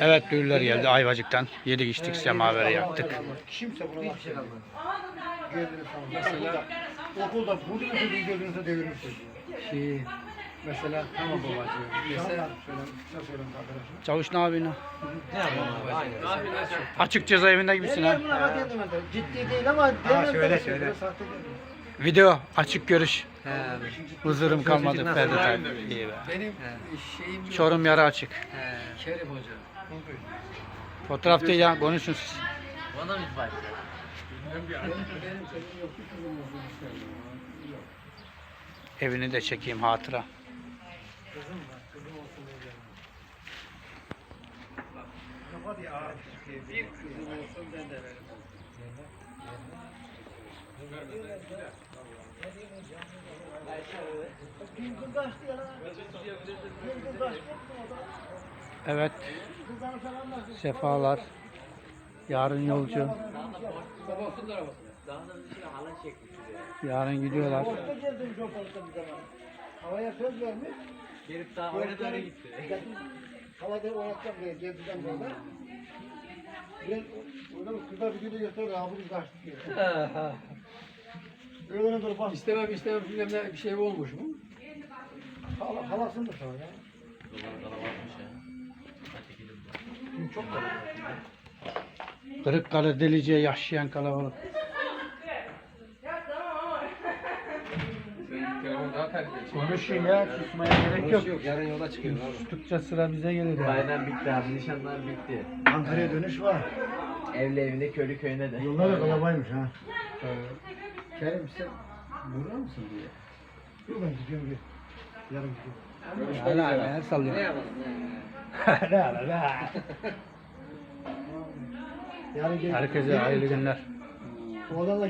Evet dürüler geldi Ayvacık'tan. Yedik içtik semaveri yaktık. Kimse buna söylemiyor. Gözünü Mesela okulda bunu mu dediğin gözünüze devirirsin. Şey, mesela tamam babacığım. Mesela söyle, ne söyleyeyim arkadaşım? Çavuş ne yapıyorsun? ne yapalım babacığım? Açık cezaevinde gibisin ha. Ciddi değil ama Ha, şöyle, şöyle. Video açık görüş. He. Huzurum kalmadı Çocuk Ferdi? Tayfur. İyi be. Benim şeyim yok. Çorum yarı açık. He. Kerim Hoca. Fotoğraf değil ya konuşun siz. Bana mı var? Evini de çekeyim hatıra. Bir kızım olsun ben de veririm. Evet. Sefalar. Yarın yolcu. Yarın gidiyorlar. Havaya söz vermiş. Gelip daha oraya doğru gitti. Havada oynatacağım diye gezeceğim böyle. Ben orada kızlar bir video gösterdi. Abi biz kaçtık diye. Öğlene doğru bas. İstemem istemem bilmem ne bir şey olmuş mu? Hala, halasın da sonra ya. Şimdi çok da Kırıkkale Delice yaşayan kalabalık. Konuşun ya susmaya gerek yok. Yok yarın yola çıkıyoruz abi. Tuttukça sıra bize gelir ya. Bayram bitti abi, nişanlar bitti. Ankara'ya dönüş var. Evli evine, köylü köyüne de. Yollar da kalabaymış ha. Kerim sen burada mısın diye. Dur ben gidiyorum bir. Yarın gidiyorum. Hala hala el sallıyor. Ne yapalım? Hala hala. Yarın gel. Herkese hayırlı günler. Da